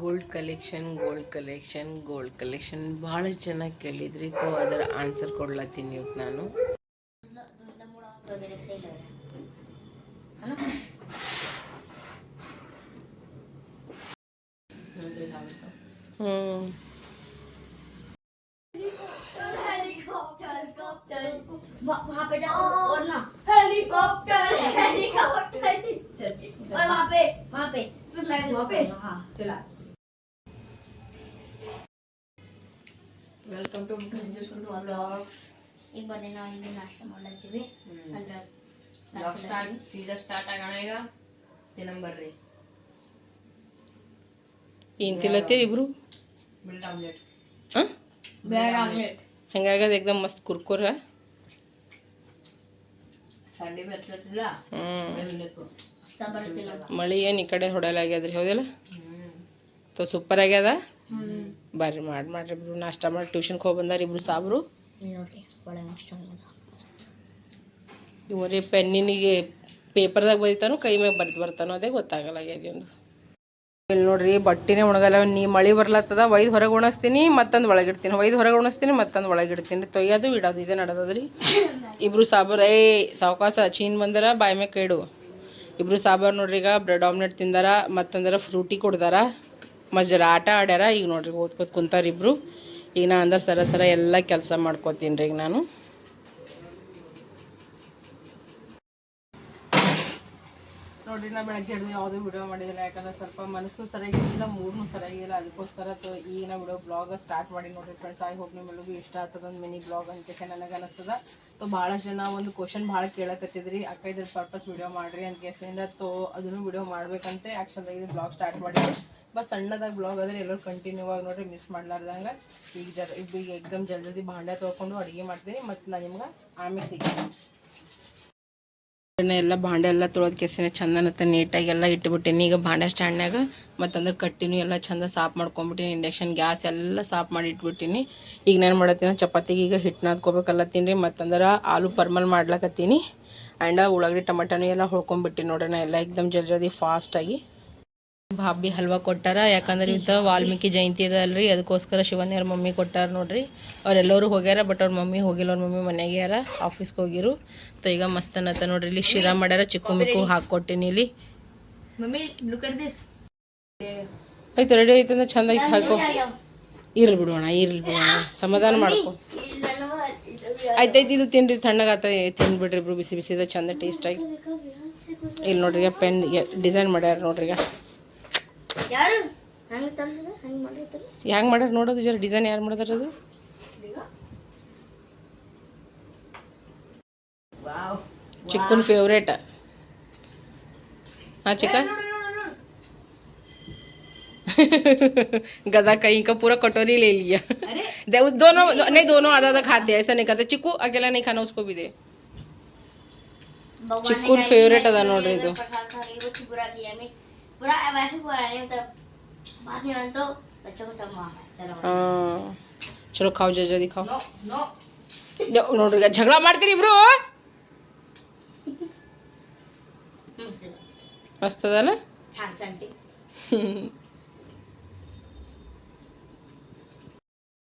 gold collection gold collection gold collection ಭಾಳ ಚೆನ್ನಾಗಿ ಕೇಳಿದ್ರಿ ತೋ ಅದರ ಆನ್ಸರ್ ಕೊಡ್ಲತ್ತೀನಿ ಇವತ್ತು ನಾನು धुंधला मुड़ा वगैरह सही लग रहा है ಹ್ಞೂ हेलीकॉप्टर हेलीकॉप्टर वहाँ पे जाओ और ना हेलीकॉप्टर हेलीकॉप्टर और वहाँ पे वहाँ पे फिर मैं वहाँ पे हाँ चला ವೆಲ್ಕಮ್ ಟು ಈಗ ಬನ್ನಿ ನಾವು ಇಲ್ಲಿ ನಾಷ್ಟ ಮಾಡ್ಲತ್ತೀವಿ. ಅಂದ್ರೆ ಬ್ಲಾಗ್ ಸ್ಟಾರ್ಟ್ ಸೀದಾ ಸ್ಟಾರ್ಟ್ ಆಗೋಣ ಈಗ. ತಿನ್ನಂಬರ್ರಿ ಏನು ತಿಲ್ಲತ್ತೀರಿ ಇಬ್ರು? ಬ್ರೆಡ್ ಆಮ್ಲೆಟ್ ಹಾಂ? ಬ್ರೆಡ್ ಆಮ್ಲೆಟ್ ಹಂಗಾಗದ ಎಕ್ದಮ್ ಮಸ್ತ್ ಕುರ್ಕುರ. ಥಂಡಿ ಬರ್ತಿಲ್ಲ ಮಳಿ ಏನು ಈ ಕಡೆ ಹೊಡೆಯಲಾಗ್ಯದ್ರಿ ಹೌದಿಲ್ಲ? ತೋ ಸೂಪರ್ ಆಗ್ಯದ? ಬರ್ರಿ ಮಾಡಿ ಮಾಡ್ರಿ ಇಬ್ರು ನಾಷ್ಟ ಮಾಡಿ ಟ್ಯೂಷನ್ಗೆ ಹೋಗಿ ಬಂದಾರ ಇಬ್ರು ಸಾಬ್ರು ನೋಡ್ರಿ. ಒಳ್ಳೆ ನಾಷ್ಟ ಇವರೇ ಪೆನ್ನಿನಿಗೆ ಪೇಪರ್ದಾಗ ಬರೀತಾನೋ ಕೈ ಮ್ಯಾಗ ಬರೆದು ಬರ್ತಾನೋ ಅದೇ ಗೊತ್ತಾಗಲ್ಲಾಗ್ಯದ ಒಂದು ಇಲ್ಲಿ ನೋಡ್ರಿ ಬಟ್ಟಿನೇ ಒಣಗಲ್ಲ. ನೀ ಮಳಿ ಬರ್ಲತ್ತದ ಒಯ್ದು ಹೊರಗೆ ಒಣಸ್ತೀನಿ ಮತ್ತೊಂದು ಒಳಗಿಡ್ತೀನಿ ಒಯ್ದು ಹೊರಗೆ ಒಣಸ್ತೀನಿ ಮತ್ತೊಂದು ಒಳಗಿಡ್ತೀನಿ ತೊಯ್ಯೋದು ಇಡೋದು ಇದೇ ನಡೆದದ್ರಿ. ಇಬ್ರು ಸಾಬರ್ ಏ ಸಾವಕಾಸ ಚೀನ್ ಬಂದರ ಬಾಯ್ ಮ್ಯಾಗ ಕೇಡು ಇಬ್ರು ಸಾಬಾರ್ ನೋಡ್ರಿ ಈಗ ಬ್ರೆಡ್ ಆಮ್ಲೆಟ್ ತಿಂದಾರ ಮತ್ತಂದ್ರೆ ಫ್ರೂಟಿ ಕೊಡ್ದಾರ. ಮತ್ತು ಜರ ಆಟ ಆಡ್ಯಾರ. ಈಗ ನೋಡ್ರಿ ಓದ್ಕೋತ ಕುಂತಾರ ಇಬ್ರು. ಈಗ ನಾ ಅಂದ್ರೆ ಸರ ಸರ ಎಲ್ಲ ಕೆಲಸ ಮಾಡ್ಕೋತೀನಿ ರೀ ಈಗ ನಾನು. ನೋಡ್ರಿ, ನಾ ಬೆಳಗ್ಗೆ ಹಿಡಿದು ಯಾವುದೂ ವಿಡಿಯೋ ಮಾಡಿದಿಲ್ಲ. ಯಾಕಂದ್ರೆ ಸ್ವಲ್ಪ ಮನಸ್ಸು ಸರಿಯಾಗಿಲ್ಲ ಮೂಡ್ನು ಸರಿಯಾಗಿಲ್ಲ. ಅದಕ್ಕೋಸ್ಕರ ಈಗಿನ ವಿಡಿಯೋ ಬ್ಲಾಗ್ ಸ್ಟಾರ್ಟ್ ಮಾಡಿ ನೋಡ್ರಿ ಫ್ರೆಂಡ್ಸ್ ಆಗಿ ಹೋಗಿ ನಿಮ್ಮೆಲ್ಲರಿಗೂ ಇಷ್ಟ ಆಗ್ತದ ಒಂದು ಮಿನಿ ಬ್ಲಾಗ್ ಅಂತ ನನಗೆ ಅನಿಸ್ತದ. ತೊ ಭಾಳಷ್ಟು ಜನ ಒಂದು ಕ್ವಶನ್ ಭಾಳ ಕೇಳಕತ್ತಿದ್ರಿ. ಅಕ್ಕ ಇದ್ರ ಪರ್ಪಸ್ ವಿಡಿಯೋ ಮಾಡಿರಿ ಅಂತ ಕೇಸಿಂದ ತೋ ಅದನ್ನು ವಿಡಿಯೋ ಮಾಡ್ಬೇಕಂತೆ. ಆ್ಯಕ್ಚುಲಾಗಿ ಇದು ಬ್ಲಾಗ್ ಸ್ಟಾರ್ಟ್ ಮಾಡಿದ್ರಿ ಬಸ್ ಸಣ್ಣದಾಗಿ ಬ್ಲಾಗ್ ಆದ್ರೆ ಎಲ್ಲರೂ ಕಂಟಿನ್ಯೂ ಆಗಿ ನೋಡ್ರಿ ಮಿಸ್ ಮಾಡ್ಲಾರ್ದಂಗೆ ಈಗ ಜರ, ಈಗ ಎಕ್ದಮ್ ಜಲ್ದಿ ಭಾಂಡೆ ತೊಳ್ಕೊಂಡು ಅಡುಗೆ ಮಾಡ್ತೀನಿ ಮತ್ತು ನಾನು ನಿಮ್ಗೆ ಆಮೇಲೆ ಸಿಗ್ತೀನಿ. ಎಲ್ಲ ಭಾಂಡೆ ಎಲ್ಲ ತೊಳೆದ ಕೆಸಿನ ಚಂದನತ್ತ ನೀಟಾಗಿ ಎಲ್ಲ ಇಟ್ಬಿಟ್ಟಿನಿ. ಈಗ ಭಾಂಡೆ ಸ್ಟ್ಯಾಂಡ್ನಾಗ ಮತ್ತಂದ್ರೆ ಕಟ್ಟಿನೂ ಎಲ್ಲ ಚಂದ ಸಾಫ್ ಮಾಡ್ಕೊಂಬಿಟ್ಟಿನಿ. ಇಂಡಕ್ಷನ್ ಗ್ಯಾಸ್ ಎಲ್ಲ ಸಾಫ್ ಮಾಡಿ ಇಟ್ಬಿಟ್ಟಿನಿ. ಈಗ ನಾನು ಮಾಡತ್ತೀನಿ ಚಪಾತಿಗೆ ಈಗ ಹಿಟ್ಟು ನಾದ್ಕೋಬೇಕಲ್ಲತ್ತೀನಿ ರೀ ಮತ್ತಂದ್ರೆ ಆಲೂ ಪರ್ಮಲ್ ಮಾಡ್ಲಕತ್ತೀನಿ. ಆ್ಯಂಡ್ ಉಳ್ಳಾಗಡ್ಡಿ, ಟಮಟನೂ ಎಲ್ಲ ಹೊಳ್ಕೊಂಬಿಟ್ಟಿನಿ ನೋಡೋಣ ಎಲ್ಲ. ಎಕ್ದಮ್ ಜಲ್ದಿ ಫಾಸ್ಟಾಗಿ ಭಾಬಿ ಹಲ್ವಾ ಕೊಟ್ಟಾರ. ಯಾಕಂದ್ರೆ ಇವತ್ತು ವಾಲ್ಮೀಕಿ ಜಯಂತಿ ಅದ ಅಲ್ರಿ ಅದಕ್ಕೋಸ್ಕರ ಶಿವನ್ಯರ ಮಮ್ಮಿ ಕೊಟ್ಟಾರ ನೋಡ್ರಿ. ಅವರೆಲ್ಲರೂ ಹೋಗ್ಯಾರ ಬಟ್ ಅವ್ರ ಮಮ್ಮಿ ಹೋಗಿಲ್ಲ ಅವ್ರ ಮಮ್ಮಿ ಮನೆಗೆ ಯಾರ ಆಫೀಸ್ಗೆ ಹೋಗಿರು. ತೊ ಈಗ ಮಸ್ತ್ ಅನ್ನತ್ತ ನೋಡ್ರಿ ಇಲ್ಲಿ ಶಿರಾ ಮಾಡ್ಯಾರ ಚಿಕ್ಕು ಮಿಕ್ಕು ಹಾಕೊಟ್ಟಿನಿ ಇಲ್ಲಿ. ಆಯ್ತು ರೆಡಿ ಆಯ್ತು ಅಂದ್ರೆ ಚಂದ ಐತೆ ಹಾಕೋ. ಇರ್ಲಿ ಬಿಡೋಣ ಇರ್ಲಿ ಬಿಡೋಣ ಸಮಾಧಾನ ಮಾಡ್ಕೊ. ಆಯ್ತಾಯ್ತು ಇದು ತಿನ್ರಿ ತಣ್ಣಗಾತ ತಿನ್ಬಿಡ್ರಿ ಇಬ್ರು ಬಿಸಿ ಬಿಸಿದ ಚಂದ ಟೇಸ್ಟಾಗಿ ಇಲ್ಲಿ ನೋಡ್ರಿ ಪೆನ್ ಡಿಸೈನ್ ಮಾಡ್ಯಾರ ನೋಡ್ರಿ ಈಗ. ಯಾರು? ಹಂಗ್ ತರಸ ಹಂಗ್ ಮಾಡ್ಲಿತ್ತರು ಹಂಗ್ ಮಾಡ್ಲಿ ನೋಡಿ ಇದರ ಡಿಸೈನ್ ಯಾರು ಮಾಡ್ತರ ಅದು. ವಾಹ್ ಚಿಕ್ಕನ್ ಫೇವರಿಟ್ ಆ ಚಿಕಾ ಗದಾ ಕೈಕ پورا ಕಟೋರಿ لے ಲಿಯಾ ಅರೆ. ದೇ ಉನ್ ದೊನೋ ನೈ ದೊನೋ ಆದಾದಾ ಖಾದ್ ದ್ಯಾ ಐಸೇ ನೈ ಕರ್ತ ದೇ ಚಿಕ್ಕನ್ ಫೇವರಿಟ್ ಅದಾ ನೋಡಿ ಇದು. ಇದು. प्रसाद खा रही है, वो बुरा किया मैं बुरा वैसे बुरा नहीं मतलब बात नहीं मानते तो बच्चों को सब माफ है चलो ಹಾಂ ಚಲೋ ಖಾವ್ ಜಲ್ದಿ ಜಲ್ದಿ ಖಾವ್ नो नो ಯ- ನೋಡ್ರಿ ಈಗ ಜಗಳ ಮಾಡ್ತೀರಿ ಇಬ್ರು ಮಸ್ತ್ ಅದಲ್ಲ छान संटी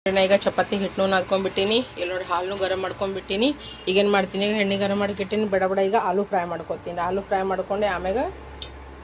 ನಾ ಈಗ ಚಪಾತಿ ಹಿಟ್ಟನ್ನು ನಾದ್ಕೊಂಡ್ಬಿಟ್ಟಿನಿ ಇಲ್ಲಿ ನೋಡಿ ಹಾಲನ್ನು ಗರಂ ಮಾಡ್ಕೊಂಡ್ಬಿಟ್ಟಿನಿ ಈಗೇನು ಮಾಡ್ತೀನಿ ಈಗ ಎಣ್ಣೆ ಗರಂ ಮಾಡಿಟ್ಟಿನಿ ಬಡ ಬಡ ಈಗ ಆಲೂ ಫ್ರೈ ಮಾಡ್ಕೊತೀನಿ ಆಲೂ ಫ್ರೈ ಮಾಡ್ಕೊಂಡೆ ಆಮ್ಯಾಗ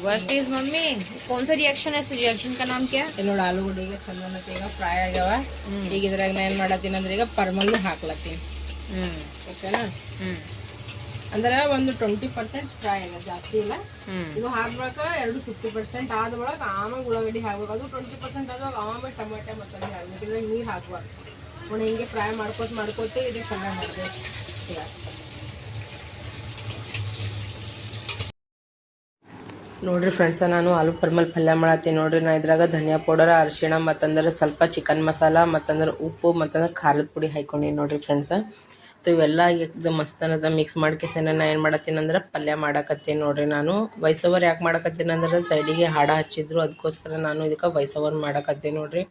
वर्स्ट इज मम्मी कौन सा रिएक्शन है इस रिएक्शन का नाम क्या है ಇಲ್ಲಿ ನೋಡಿ ಆಲೂಗಡ್ಡೆ ಈಗ ಚಂದನಕ್ಕೆ ಈಗ ಫ್ರೈ ಆಗ್ಯಾವ ಈಗ ಇದ್ರಾಗ ನಾ ಏನು ಮಾಡತ್ತೀನಿ ಅಂದ್ರೆ ಈಗ ಪರ್ಮಲ್ಲು ಹಾಕ್ಲತ್ತೀನಿ ಓಕೆನಾ ಅಂದ್ರೆ ಒಂದು ಟ್ವೆಂಟಿ ಪರ್ಸೆಂಟ್ ಫ್ರೈ ಇಲ್ಲ ಜಾಸ್ತಿ ಇಲ್ಲ ಇದು ಹಾಕ್ಬೇಕು ಎರಡು ಫಿಫ್ಟಿ ಪರ್ಸೆಂಟ್ ಆದ ಒಳಗೆ ಆಮೇಲೆ ಉಳ್ಳಾಗಡ್ಡಿ ಹಾಕ್ಬೇಕು ಅದು ಟ್ವೆಂಟಿ ಪರ್ಸೆಂಟ್ ಆದಾಗ ಆಮೇಲೆ ಟೊಮೆಟೊ ಮಸಾಲೆ ಹಾಕ್ಬೇಕು ಇದ್ರಾಗ ನೀರು ಹಾಕ್ಬಾರ್ದು ನೋಡಿ ಹಿಂಗೆ ಫ್ರೈ ಮಾಡ್ಕೋತ ಮಾಡ್ಕೋತ ಇದಕ್ಕೆ ಪಲ್ಯ ಮಾಡ್ಬೇಕು ನೋಡ್ರಿ ಫ್ರೆಂಡ್ಸ ನಾನು ಆಲೂ ಪರ್ಮಲ್ ಪಲ್ಯ ಮಾಡತ್ತೀನಿ ನೋಡ್ರಿ. ನಾ ಇದ್ರಾಗ ಧನಿಯಾ ಪೌಡರ್, ಅರಿಶಿಣ, ಮತ್ತಂದ್ರೆ ಸ್ವಲ್ಪ ಚಿಕನ್ ಮಸಾಲ, ಮತ್ತಂದ್ರೆ ಉಪ್ಪು, ಮತ್ತಂದ್ರೆ ಖಾರದ ಪುಡಿ ಹಾಕೊಂಡಿನಿ ನೋಡ್ರಿ ಫ್ರೆಂಡ್ಸ ಇವೆಲ್ಲ ಮಸ್ತ್ ಅನ್ನದ ಮಿಕ್ಸ್ ಮಾಡ್ಕೇಸೇನ ನಾ ಏನು ಮಾಡತ್ತೀನಿ ಅಂದ್ರೆ ಪಲ್ಯ ಮಾಡಕತ್ತೀನಿ ನೋಡ್ರಿ ನಾನು. ವಾಯ್ಸ್ ಓವರ್ ಯಾಕೆ ಮಾಡಕತ್ತೀನಿ ಅಂದ್ರೆ ಸೈಡಿಗೆ ಹಾಡ ಹಚ್ಚಿದ್ರು ಅದಕ್ಕೋಸ್ಕರ ನಾನು ಇದಕ್ಕೆ ವಾಯ್ಸ್ ಓವರ್ ಮಾಡಕತ್ತೀನಿ ನೋಡ್ರಿ.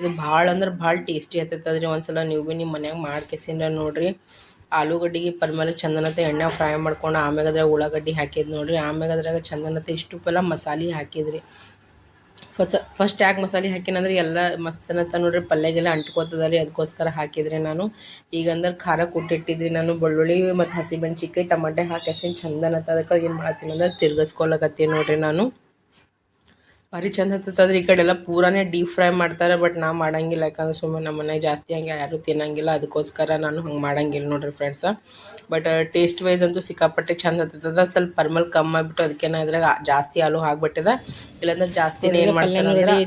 ಇದು ಭಾಳ ಅಂದ್ರೆ ಭಾಳ ಟೇಸ್ಟಿ ಆಗ್ತೈತದ್ರಿ ಒಂದ್ಸಲ ನೀವು ಭೀ ನಿಮ್ಮ ಮನ್ಯಾಗ ಮಾಡ್ಕೇಸಿನ ನೋಡ್ರಿ. ಆಲೂಗಡ್ಡಿಗೆ ಪರ್ಮೇಲೆ ಚಂದನತೆ ಎಣ್ಣೆ ಫ್ರೈ ಮಾಡ್ಕೊಂಡು ಆಮ್ಯಾಗ ಅದ್ರಾಗ ಉಳ್ಳಾಗಡ್ಡಿ ಹಾಕಿದ್ ನೋಡಿರಿ. ಆಮ್ಯಾಗ ಅದ್ರಾಗ ಚಂದನತೆ ಇಷ್ಟು ಪೆಲ್ಲ ಮಸಾಲೆ ಹಾಕಿದ್ರಿ. ಫಸ್ಟ್ ಫಸ್ಟ್ ಯಾಕೆ ಮಸಾಲೆ ಹಾಕಿನಂದ್ರೆ ಎಲ್ಲ ಮಸ್ತನತ್ತ ನೋಡ್ರಿ ಪಲ್ಯಗೆಲ್ಲ ಅಂಟ್ಕೋತದ ರೀ ಅದಕ್ಕೋಸ್ಕರ ಹಾಕಿದ್ರಿ ನಾನು. ಈಗ ಅಂದ್ರೆ ಖಾರ ಕೊಟ್ಟಿಟ್ಟಿದ್ರಿ ನಾನು. ಬೆಳ್ಳುಳ್ಳಿ ಮತ್ತು ಹಸಿಮೆಣ್ಸಿಕಾಯಿ ಟಮಾಟೆ ಹಾಕಿಸಿನ ಚಂದನತ್ತ ಅದಕ್ಕೆ ಏನು ಮಾಡ್ತೀನಿ ಅಂದ್ರೆ ತಿರ್ಗಿಸ್ಕೊಳಕತ್ತೀನಿ ನೋಡ್ರಿ ನಾನು. ಭಾರಿ ಚಂದ ಹತ್ತದ್ರಿ ಈ ಕಡೆ ಎಲ್ಲ ಪೂರಾನೇ ಡೀಪ್ ಫ್ರೈ ಮಾಡ್ತಾರೆ ಬಟ್ ನಾ ಮಾಡಂಗಿಲ್ಲ. ಯಾಕಂದ್ರೆ ಸುಮ್ಮನೆ ನಮ್ಮ ಮನೆಗೆ ಜಾಸ್ತಿ ಹಂಗೆ ಯಾರು ತಿನ್ನಂಗಿಲ್ಲ. ಅದಕ್ಕೋಸ್ಕರ ನಾನು ಹಂಗೆ ಮಾಡಂಗಿಲ್ಲ ನೋಡ್ರಿ ಫ್ರೆಂಡ್ಸ ಬಟ್ ಟೇಸ್ಟ್ ವೈಸ್ ಅಂತೂ ಸಿಕ್ಕಾಪಟ್ಟೆ ಚಂದ ಹತ್ತದ ಸ್ವಲ್ಪ ಪರ್ಮಲ್ ಕಮ್ಮಿ ಆಗ್ಬಿಟ್ಟು ಅದಕ್ಕೆ ನಾ ಇದ್ರಾಗ ಜಾಸ್ತಿ ಆಲೂ ಹಾಕ್ಬಿಟ್ಟಿದೆ. ಇಲ್ಲಾಂದ್ರೆ ಜಾಸ್ತಿ ಏನು ಮಾಡ್ತಾರೆ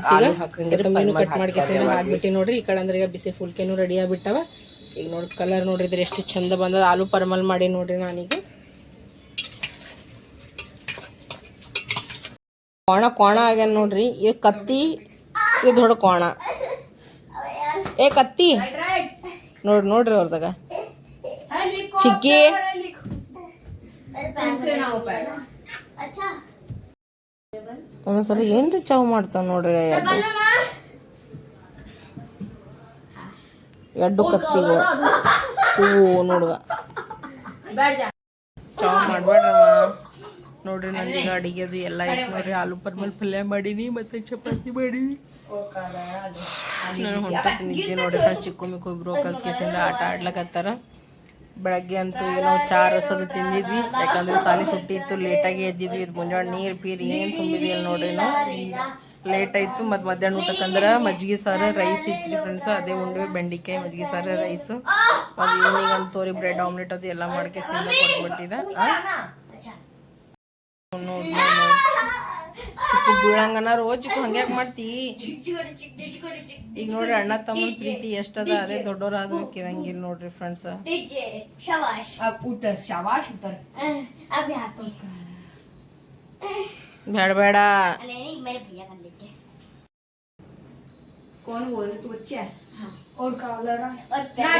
ಹಾಕಂಗಿಲ್ಲ ಹಾಕ್ಬಿಟ್ಟು ನೋಡ್ರಿ ಈ ಕಡೆ ಅಂದ್ರೆ ಈಗ ಬಿಸಿ ಫುಲ್ಕೆನು ರೆಡಿ ಆಗ್ಬಿಟ್ಟವ. ಈಗ ನೋಡಿ ಕಲರ್ ನೋಡಿದ್ರೆ ಎಷ್ಟು ಚಂದ ಬಂದದ. ಆಲೂ ಪರ್ಮಲ್ ಮಾಡಿ ನೋಡ್ರಿ ನಾನೀಗ. ಕೋಣ ಕೋಣ ಆಗ್ಯಾನ ನೋಡ್ರಿ. ಈ ಕತ್ತಿ ಇದು ದೊಡ್ಡ ಕೋಣ ಏ ಕತ್ತಿ. ನೋಡ್ರಿ ನೋಡ್ರಿ ಅವ್ರದಾಗ. ಚಿಕ್ಕಿ. ಒಂದೊಂದ್ಸಲ ಏನ್ರಿ ಚಾವ್ ಮಾಡ್ತಾವ ನೋಡ್ರಿ ಎಡ್ಡು. ಎಡ್ಡು ಕತ್ತಿಗಳು ಹೂವು ನೋಡ್ಗ. ಚಾವ್ ಮಾಡ್ಬೇಡ ನೋಡ್ರಿ ಅಡಿಗೆ ಅಡಿಗೆದು ಎಲ್ಲ ಐತೆ ನೋಡ್ರಿ ಆಲೂ ಪರ್ಮಲ್ ಪಲ್ಯ ಮಾಡೀನಿ ಮತ್ತೆ ಚಪಾತಿ ಮಾಡೀನಿ. ನಾನು ಹೊಂಟತ್ತೀನಿ ನಿದ್ದೆ ನೋಡ್ರಿ ಫ್ರೆಂಡ್ಸ್ ಚಿಕ್ಕ ಮಿಕ್ಕು ಇಬ್ರು ಕಲ್ಕೇಸಿಂದ ಆಟ ಆಡ್ಲಕತ್ತಾರ. ಬೆಳಗ್ಗೆ ಅಂತೂ ಏನೋ ಚಾ ರಸದ ತಿಂದಿದ್ವಿ. ಯಾಕಂದ್ರೆ ಸಾಲಿ ಸುಟ್ಟಿ ಇತ್ತು ಲೇಟಾಗಿ ಎದ್ದಿದ್ವಿ. ಇದು ಮುಂಜಾನೆ ನೀರು ಪೀರ್ ಏನು ತುಂಬಿದಿಲ್ಲ ನೋಡ್ರಿ ನಾವು. ಲೇಟ್ ಆಯ್ತು ಮತ್ತು ಮಧ್ಯಾಹ್ನ ಊಟಕ್ಕಂದ್ರೆ ಮಜ್ಜಿಗೆ ಸಾರು ರೈಸ್ ಇತ್ತು ಫ್ರೆಂಡ್ಸ್ ಅದೇ ಉಂಡ್ವಿ ಬೆಂಡಿಕಾಯಿ ಮಜ್ಜಿಗೆ ಸಾರು ರೈಸು ಮತ್ತು ಈವ್ನಿಂಗ್ ಅಂತೋರಿ ಬ್ರೆಡ್ ಆಮ್ಲೆಟ್ ಅದು ಎಲ್ಲ ಮಾಡ್ಕೇಸಿಂದ ಕೊಟ್ಬಿಟ್ಟಿದೆ ನೋಡಿ ಚಿಕ್ಕು ಬೀಳಂಗನ ರೋಜ್ ಚಿಕ್ಕು ಹಂಗ್ಯಾಕ್ ಮಾಡ್ತಿ ಈಗ ನೋಡ್ರಿ ಅಣ್ಣ ತಮ್ಮನ ಪ್ರೀತಿ ಎಷ್ಟದ ಅದೇ ದೊಡ್ಡೋರಾದ್ರೂ ಕಿರಂಗಿಲ್ಲ ನೋಡ್ರಿ ಫ್ರೆಂಡ್ಸ್ डीजे शाबाश अब उतर शाबाश उतर अब यहाँ पे ಬೇಡ ಬೇಡ नहीं नहीं मेरे भैया कर लेते कौन बोल रही तू बच्चा है हाँ और कॉलर और तेरा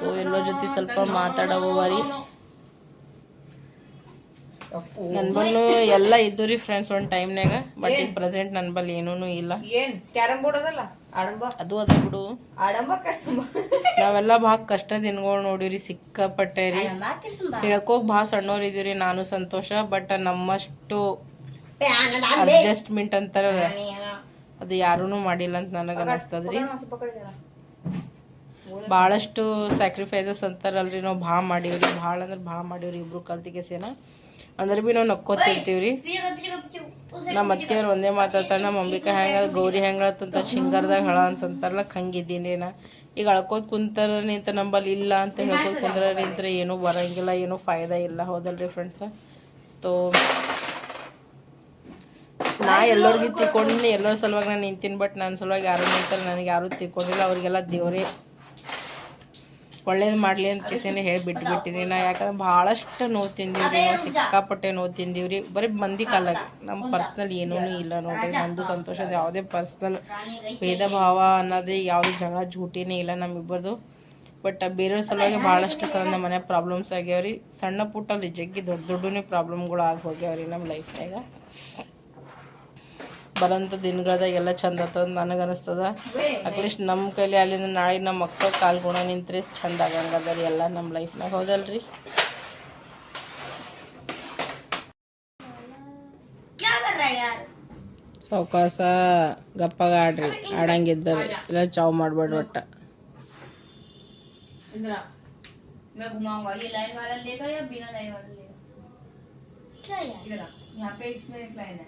ತೋ ಎಲ್ಲರ ಜೊತೆ ಸ್ವಲ್ಪ ಮಾತಾಡೋವರಿ ನನ್ನ ಬಲ್ಲು ಎಲ್ಲ ಇದ್ದು ರೀ ಫ್ರೆಂಡ್ಸ್ ಒಂದು ಟೈಮ್ನಾಗ ಬಟ್ ಈಗ ಪ್ರೆಸೆಂಟ್ ನನ್ನ ಬಲ್ ಏನೂ ಇಲ್ಲ. ಏನ್? ಕ್ಯಾರಮ್ ಬೋರ್ಡ್ ಅದಲ್ಲ? ಅದು ಅದ ಬಿಡು. ನಾವೆಲ್ಲ ಭಾಳ ಕಷ್ಟ ದಿನಗಳು ನೋಡಿವ್ರಿ ಸಿಕ್ಕಾಪಟ್ಟೆ ರೀ. ಹೇಳ್ಕೋಗಿ ಭಾಳ ಸಣ್ಣವ್ರ ಇದೀವ್ರಿ ನಾನು ಸಂತೋಷ ಬಟ್ ನಮ್ಮಷ್ಟು ಅಡ್ಜಸ್ಟ್ಮೆಂಟ್ ಅಂತಾರ ಅದು. ಯಾರೂ ಮಾಡಿಲ್ಲ ಅಂತ ನನಗೆ ಅನಿಸ್ತದ್ರಿ. ಭಾಳಷ್ಟು ಸ್ಯಾಕ್ರಿಫೈಸಸ್ ಅಂತಾರಲ್ರಿ. ನಾವು ಭಾಳ ಮಾಡೀವ್ರಿ. ಭಾಳ ಅಂದ್ರೆ ಭಾಳ ಮಾಡೀವ್ರಿ ಇಬ್ರು ಕಲ್ತಿಗೆ ಸೇನ. ಅಂದ್ರೆ ಭೀ ನಾವು ನಕ್ಕೋತಿರ್ತೀವ್ರಿ. ನಮ್ಮ ಅತ್ತೆಯವ್ರು ಒಂದೇ ಮಾತಾಡ್ತಾರೆ ನಮ್ಮ ಅಂಬಿಕಾ ಹೆಂಗ ಗೌರಿ ಹೆಂಗೆ ಅಂತ, ಶಿಂಗಾರದಾಗ ಹಳ ಅಂತಂತಾರಲ್ಲ ಹಂಗಿದ್ದೀನಿ ನಾ ಈಗ ಅಳ್ಕೋತ ಕುಂತಾರ ನಿಂತ ನಂಬಲ್ಲಿ ಇಲ್ಲ ಅಂತ ಹೇಳ್ಕೊತ ಕುಂದ್ರ ನಿಂತ್ರೆ ಏನೂ ಬರೋಂಗಿಲ್ಲ, ಏನೂ ಫಾಯ್ದಾ ಇಲ್ಲ. ಹೌದಲ್ರಿ ಫ್ರೆಂಡ್ಸ್ ತೋ, ನಾ ಎಲ್ಲರಿಗೂ ತಿಳ್ಕೊಂಡು ಎಲ್ಲರ ಸಲುವಾಗಿ ನಾನು ನಿಂತೀನಿ ಬಟ್ ನನ್ನ ಸಲುವಾಗಿ ಯಾರು ನಿಂತಾರೆ ನನಗೆ ಯಾರೂ ತಿಳ್ಕೊಂಡಿಲ್ಲ. ಅವರಿಗೆಲ್ಲ ದೇವರೇ ಒಳ್ಳೇದು ಮಾಡಲಿ ಅಂತ ಕಿಸೇನೆ ಹೇಳಿ ಬಿಟ್ಬಿಟ್ಟಿನಿ ನಾ ಯಾಕಂದ್ರೆ ಭಾಳಷ್ಟು ನೋವು ತಿಂದೀವ್ರಿ ನಾವು ಸಿಕ್ಕಾಪಟ್ಟೆ ನೋವು ತಿಂದೀವ್ರಿ. ಬರೀ ಮಂದಿ ಕಾಲಕ್ಕೆ ನಮ್ಮ ಪರ್ಸ್ನಲ್ ಏನೂ ಇಲ್ಲ ನೋಡ್ರಿ. ನಮ್ಮದು ಸಂತೋಷದ ಯಾವುದೇ ಪರ್ಸ್ನಲ್ ಭೇದ ಭಾವ ಅನ್ನೋದೇ, ಯಾವುದೇ ಜಗಳ ಜೂಟಿನೇ ಇಲ್ಲ ನಮ್ಮಿಬ್ಬರದು. ಬಟ್ ಬೇರೆಯವ್ರ ಸಲುವಾಗಿ ಭಾಳಷ್ಟು ಸಲ ನಮ್ಮ ಮನೆ ಪ್ರಾಬ್ಲಮ್ಸ್ ಆಗ್ಯಾವ್ರಿ. ಸಣ್ಣ ಪುಟ್ಟಲ್ಲಿ ಜಗ್ಗಿ ದೊಡ್ಡ ದೊಡ್ಡನೇ ಪ್ರಾಬ್ಲಮ್ಗಳು ಆಗಿ ಹೋಗ್ಯಾವ್ರಿ ನಮ್ಮ ಲೈಫ್ನಾಗ ಬರೋಂಥ ದಿನಗಳದಾಗ ಎಲ್ಲ ಚಂದ ಆತದ ನನಗೆ ಅನಿಸ್ತದ ಅಟ್ಲೀಸ್ಟ್ ನಮ್ಮ ಕೈಲಿ ಅಲ್ಲಿಂದ ನಾಳೆ ನಮ್ಮ ಮಕ್ಕಳ ಕಾಲ್ ಗುಣ ನಿಂತ್ರೆ ಚಂದ ಆಗಂಗದ ರೀ ಎಲ್ಲ ನಮ್ಮ ಲೈಫ್ನಾಗ ಹೌದಲ್ರಿ क्या कर रहा है यार ಸಾವಕಾಸ ಗಪ್ಪಾಗ ಆಡ್ರಿ ಆಡಂಗಿದ್ದರಿ ಇಲ್ಲ ಚಾವ್ ಮಾಡ್ಬೇಡ್ರಿ ಒಟ್ಟ इंदिरा मैं घुमाऊंगा ये लाइन वाला लेगा या बिना लाइन वाला लेगा क्या यार इधर आ। यहाँ पे इसमें एक लाइन है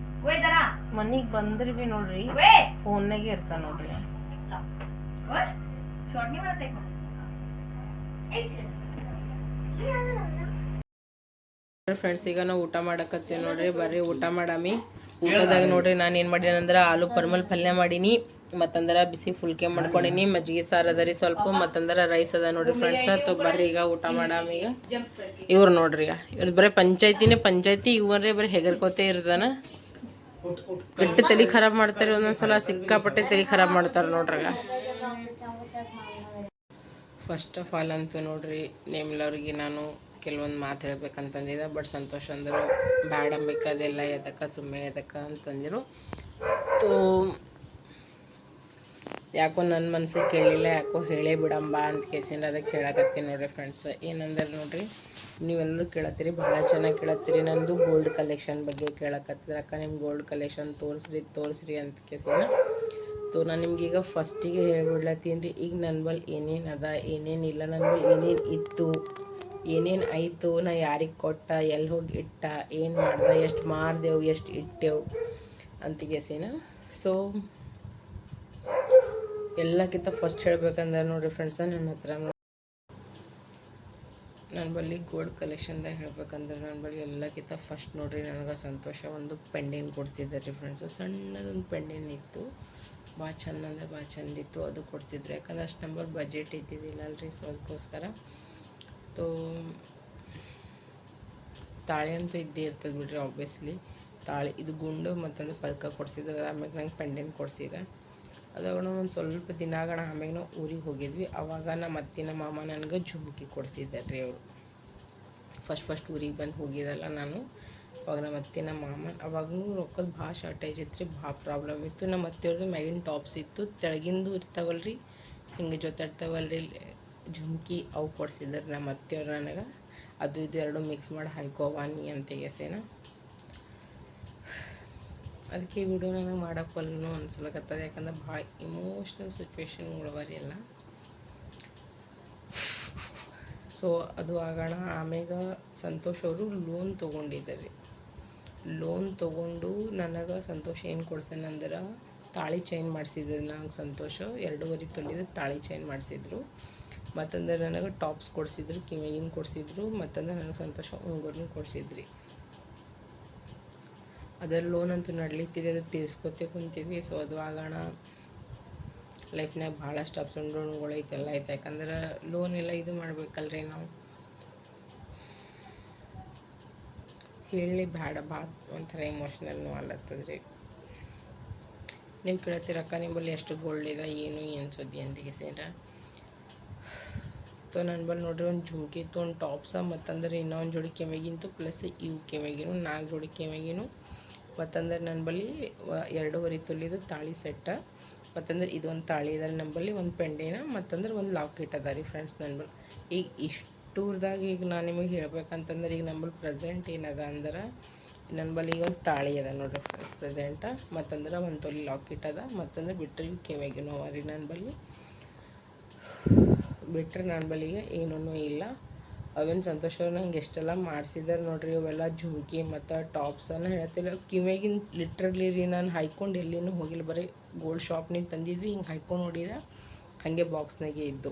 ಮನಿಗ್ ಬಂದ್ರಿ ಬಿ ನೋಡ್ರಿ ಫೋನ್ನಾಗೆ ಇರ್ತಾನ ನೋಡ್ರಿ. ಫ್ರೆಂಡ್ಸ್ ಈಗ. ನಾವು ಊಟ ಮಾಡಕತ್ತೀವಿ ನೋಡ್ರಿ ಬರ್ರಿ ಊಟ ಮಾಡಾಮಿ. ಊಟದಾಗ ನೋಡ್ರಿ ನಾನು ಏನು ಮಾಡೀನಂದ್ರೆ ಆಲೂ ಪರ್ಮಲ್ ಪಲ್ಯ ಮಾಡೀನಿ ಮತ್ತಂದ್ರ ಬಿಸಿ ಫುಲ್ಕೆ ಮಾಡ್ಕೊಂಡಿನಿ ಮಜ್ಜಿಗೆ ಸಾರ್ ಅದರಿ ಸ್ವಲ್ಪ ಮತ್ತಂದ್ರ ರೈಸ್ ಅದ ನೋಡ್ರಿ ಫ್ರೆಂಡ್ಸ್ ಬರ್ರಿ ಈಗ ಊಟ ಮಾಡಾಮಿ ಈಗ. ಇವ್ರು ನೋಡ್ರಿ ಈಗ. ಇವ್ರದ್ದು ಬರೀ ಪಂಚಾಯ್ತಿನೇ ಪಂಚಾಯ್ತಿ ಇವರೇ ಬರೀ ಹೆಗರ್ಕೋತೆ ಇರ್ತಾನ. ಗಟ್ಟಿ ತಲೆ ಖರಾಬ್ ಮಾಡ್ತಾರೆ, ಒಂದೊಂದ್ಸಲ ಸಿಕ್ಕಾಪಟ್ಟೆ ತಲೆ ಖರಾಬ್ ಮಾಡ್ತಾರೆ ನೋಡ್ರಾಗ. ಫಸ್ಟ್ ಆಫ್ ಆಲ್ ಅಂತೂ ನೋಡ್ರಿ, ನೇಮ್ಲವ್ರಿಗೆ ನಾನು ಕೆಲವೊಂದು ಮಾತು ಹೇಳ್ಬೇಕಂತಂದಿದ್ದೆ ಬಟ್ ಸಂತೋಷ್ ಅಂದರು ಬ್ಯಾಡ ಅದೆಲ್ಲ ಎದಕ್ಕೆ, ಸುಮ್ಮನೆ ಎದಕ್ಕೆ? ಅಂತಂದಿರು. ತೋ ಯಾಕೋ ನನ್ನ ಮನಸ್ಸಿಗೆ ಕೇಳಿಲ್ಲ, ಯಾಕೋ ಹೇಳೇ ಬಿಡಂಬ ಅಂತ ಕೇಸಿಂದ ಅದಕ್ಕೆ ಹೇಳಕತ್ತೀನಿ ನೋಡ್ರಿ ಫ್ರೆಂಡ್ಸ್ ಏನಂದ್ರೆ ನೋಡ್ರಿ, ನೀವೆಲ್ಲರೂ ಕೇಳತ್ತೀರಿ ಭಾಳ ಚೆನ್ನಾಗಿ ಕೇಳತ್ತೀರಿ. ನಂದು ಗೋಲ್ಡ್ ಕಲೆಕ್ಷನ್ ಬಗ್ಗೆ ಕೇಳಕತ್ತಿದ್ರೆ. ಅಕ್ಕ ನಿಮ್ಮ ಗೋಲ್ಡ್ ಕಲೆಕ್ಷನ್ ತೋರಿಸ್ರಿ ತೋರಿಸ್ರಿ ಅಂತ ಕೇಸಿನ ತೋ, ನಾನು ನಿಮ್ಗೀಗ ಫಸ್ಟಿಗೆ ಹೇಳ್ಬಿಡ್ಲತ್ತೀನಿ ರೀ. ಈಗ ನನ್ನ ಬಲ್ ಏನೇನು ಅದ ಏನೇನಿಲ್ಲ ನನ್ನ ಬಲ್ ಏನೇನು ಇತ್ತು, ಏನೇನು ಆಯಿತು, ನಾ ಯಾರಿಗೆ ಕೊಟ್ಟ ಎಲ್ಲಿ ಹೋಗಿ ಇಟ್ಟ, ಏನು ಮಾಡ್ದೆ, ಎಷ್ಟು ಮಾರ್ದೆವು, ಎಷ್ಟು ಇಟ್ಟೆವು ಅಂತ ಕೇಸಿನ ಸೊ ಎಲ್ಲಕ್ಕಿಂತ ಫಸ್ಟ್ ಹೇಳ್ಬೇಕಂದ್ರೆ ನೋಡಿ ಫ್ರೆಂಡ್ಸ್ ನನ್ನ ಹತ್ರ ನನ್ನ ಬಳಿ ಗೋಲ್ಡ್ ಕಲೆಕ್ಷನ್ದಾಗ ಹೇಳ್ಬೇಕಂದ್ರೆ ನನ್ನ ಬಳಿ ಎಲ್ಲಕ್ಕಿಂತ ಫಸ್ಟ್ ನೋಡಿರಿ ನನಗೆ ಸಂತೋಷ ಒಂದು ಪೆಂಡಿನ್ ರೀ ಫ್ರೆಂಡ್ಸ್ ಸಣ್ಣದೊಂದು ಪೆಂಡಿನ್ ಇತ್ತು. ಭಾಳ ಚಂದ ಅಂದರೆ ಭಾಳ ಚಂದ ಇತ್ತು, ಅದು ಕೊಡ್ಸಿದ್ರು. ಯಾಕಂದ್ರೆ ಅಷ್ಟು ನಂಬರ್ ಬಜೆಟ್ ಇದ್ದಿದ್ದಿಲ್ಲ ಅಲ್ರಿ ಸೊ ಅದಕ್ಕೋಸ್ಕರ. ತೋ, ತಾಳಿ ಅಂತೂ ಇದ್ದೇ ಇರ್ತದೆ ಬಿಡ್ರಿ ಆಬ್ವಿಯಸ್ಲಿ ತಾಳಿ, ಇದು ಗುಂಡು ಮತ್ತಂದ್ರೆ ಪದಕ ಕೊಡ್ಸಿದ್ರು ಆಮೇಲೆ ನಂಗೆ ಪೆಂಡಿನ್ ಕೊಡ್ಸಿದೆ. ಅದಾಗ ಒಂದು ಸ್ವಲ್ಪ ದಿನಾಗಣ ಆಮ್ಯಾಗ ನಾವು ಊರಿಗೆ ಹೋಗಿದ್ವಿ. ಅವಾಗ ನಮ್ಮ ಅತ್ತಿನ ಮಾಮ ನನಗೆ ಜುಮ್ಕಿ ಕೊಡಿಸಿದ್ದಾರೆ ಅವರು. ಫಸ್ಟ್ ಫಸ್ಟ್ ಊರಿಗೆ ಬಂದು ಹೋಗಿದ್ದಲ್ಲ ನಾನು. ಅವಾಗ ನಮ್ಮ ಅತ್ತಿನ ಮಾಮ ಅವಾಗೂ ರೊಕ್ಕದ ಭಾಳ ಶಾರ್ಟೇಜ್ ಇತ್ತು ರೀ ಭಾಳ ಪ್ರಾಬ್ಲಮ್ ಇತ್ತು. ನಮ್ಮ ಅತ್ತೆಯವ್ರದ್ದು ಮ್ಯಾಗಿನ ಟಾಪ್ಸ್ ಇತ್ತು. ತೆಳಗಿಂದು ಇರ್ತಾವಲ್ಲ ರೀ ಹಿಂಗೆ ಜೊತಾಡ್ತಾವಲ್ಲ ರೀ ಜುಮ್ಕಿ ಅವು ಕೊಡಿಸಿದ್ದಾರೆ ನಮ್ಮ ಅತ್ತೆಯವ್ರು ನನಗೆ. ಅದು ಇದು ಎರಡು ಮಿಕ್ಸ್ ಮಾಡಿ ಹಾಯ್ಕೋವಾನಿ ಅಂತ ಎಸೆನ ಅದಕ್ಕೆ ಈ ವಿಡಿಯೋ ನನಗೆ ಮಾಡೋಕ್ಕಲ್ಲೂ ಅನ್ಸಲಕತ್ತದ, ಯಾಕಂದ್ರೆ ಭಾಳ ಇಮೋಷ್ನಲ್ ಸಿಚುವೇಶನ್ಗಳು ರೀ ಎಲ್ಲ. ಸೊ ಅದು ಆಗೋಣ. ಆಮ್ಯಾಗ ಸಂತೋಷ್ ಅವರು ಲೋನ್ ತೊಗೊಂಡಿದ್ದಾರೆ. ಲೋನ್ ತೊಗೊಂಡು ನನಗೆ ಸಂತೋಷ ಏನು ಕೊಡ್ಸೇನಂದ್ರೆ ತಾಳಿ ಚೈನ್ ಮಾಡಿಸಿದ್ರು ನಂಗೆ ಸಂತೋಷ. ಎರಡೂವರೆ ತೊಲಿದು ತಾಳಿ ಚೈನ್ ಮಾಡಿಸಿದ್ರು. ಮತ್ತಂದ್ರೆ ನನಗೆ ಟಾಪ್ಸ್ ಕೊಡಿಸಿದ್ರು ಕಿವಿಗಿನ ಕೊಡಿಸಿದ್ರು. ಮತ್ತಂದ್ರೆ ನನಗೆ ಸಂತೋಷ ಉಂಗುರ್ನ ಕೊಡಿಸಿದ್ರಿ. ಅದರ ಲೋನ್ ಅಂತೂ ನಡ್ಲಿತ್ತಿರಿ ಅದು ತೀರಿಸ್ಕೊತೇ ಕುಂತೀವಿ. ಸೊ ಅದು ಆಗೋಣ. ಲೈಫ್ನಾಗ ಭಾಳಷ್ಟು ಅಪ್ಸ್ ಆ್ಯಂಡ್ ಡೌನ್ಗಳು ಐತೆಲ್ಲ ಐತೆ ಯಾಕಂದ್ರೆ ಲೋನ್ ಎಲ್ಲ ಇದು ಮಾಡ್ಬೇಕಲ್ರಿ ನಾವು. ಹೇಳಿ ಬೇಡ ಭಾಳ ಒಂಥರ ಎಮೋಷ್ನಲ್ನು ಅಲ್ಲತ್ತದ್ರಿ ನೀವು ಕೇಳತ್ತೀರಕ್ಕ ನಿಮ್ಮಲ್ಲಿ ಎಷ್ಟು ಗೋಲ್ಡ್ ಇದೆ, ಏನು ಏನು ಸುದ್ದಿ ಅಂದಿಗೆ ಸೇರ ತೊ ನನ್ನ ಬಳಿ ನೋಡ್ರಿ, ಒಂದು ಜುಮ್ಕಿ ಇತ್ತು ಒಂದು ಟಾಪ್ಸ ಮತ್ತಂದ್ರೆ ಇನ್ನೊಂದು ಜೋಡಿ ಕೆಮೆಗಿಂತು ಪ್ಲಸ್ ಇವು ಕೆಮ್ಯಾಗಿನೂ, ನಾಲ್ಕು ಜೋಡಿ ಕೆಮೆಗಿನು ಮತ್ತಂದ್ರೆ ನನ್ನ ಬಳಿ ಎರಡೂವರೆ ತೊಲಿದು ತಾಳಿ ಸೆಟ್ಟ ಮತ್ತಂದ್ರೆ ಇದೊಂದು ತಾಳಿ ಇದಾರೆ ನಂಬಲ್ಲಿ ಒಂದು ಪೆಂಡೇನ, ಮತ್ತಂದ್ರೆ ಒಂದು ಲಾಕೆಟ್ ಅದ ರೀ ಫ್ರೆಂಡ್ಸ್ ನನ್ನ ಬಳಿ. ಈಗ ಇಷ್ಟೂರ್ದಾಗ ಈಗ ನಾನು ನಿಮಗೆ ಹೇಳ್ಬೇಕಂತಂದ್ರೆ ಈಗ ನಂಬಲ್ಲಿ ಪ್ರೆಸೆಂಟ್ ಏನದ ಅಂದ್ರೆ ನನ್ನ ಬಳಿ ಈಗ ಒಂದು ತಾಳಿ ಅದ ನೋಡ್ರಿ ಪ್ರೆಸೆಂಟ ಮತ್ತಂದ್ರೆ ಒಂದು ತೊಲಿ ಲಾಕೆಟ್ ಅದ, ಮತ್ತಂದ್ರೆ ಬಿಟ್ಟರೆ ಈಗ ಕೆಮೆಗಿನೂ ಅವ ರೀ ನನ್ನ ಬಳಿ. ಬಿಟ್ಟರೆ ನನ್ನ ಬಳಿಗೆ ಏನೂ ಇಲ್ಲ. ಅವೇನು ಸಂತೋಷ ಅವ್ರು ನಂಗೆ ಎಷ್ಟೆಲ್ಲ ಮಾಡಿಸಿದಾರೆ ನೋಡ್ರಿ ಅವೆಲ್ಲ ಜುಮ್ಕಿ ಮತ್ತು ಟಾಪ್ಸನ್ನು ಹೇಳ್ತಿಲ್ಲ. ಕಿವಿಯಾಗಿನ ಲಿಟ್ರಲಿ ರೀ ನಾನು ಹಾಯ್ಕೊಂಡು ಎಲ್ಲಿನೂ ಹೋಗಿಲ್ಲ. ಬರೀ ಗೋಲ್ಡ್ ಶಾಪ್ನಿಂದ ತಂದಿದ್ವಿ, ಹಿಂಗೆ ಹಾಯ್ಕೊಂಡು ನೋಡಿದ. ಹಾಗೆ ಬಾಕ್ಸ್ನಾಗೆ ಇದ್ದು.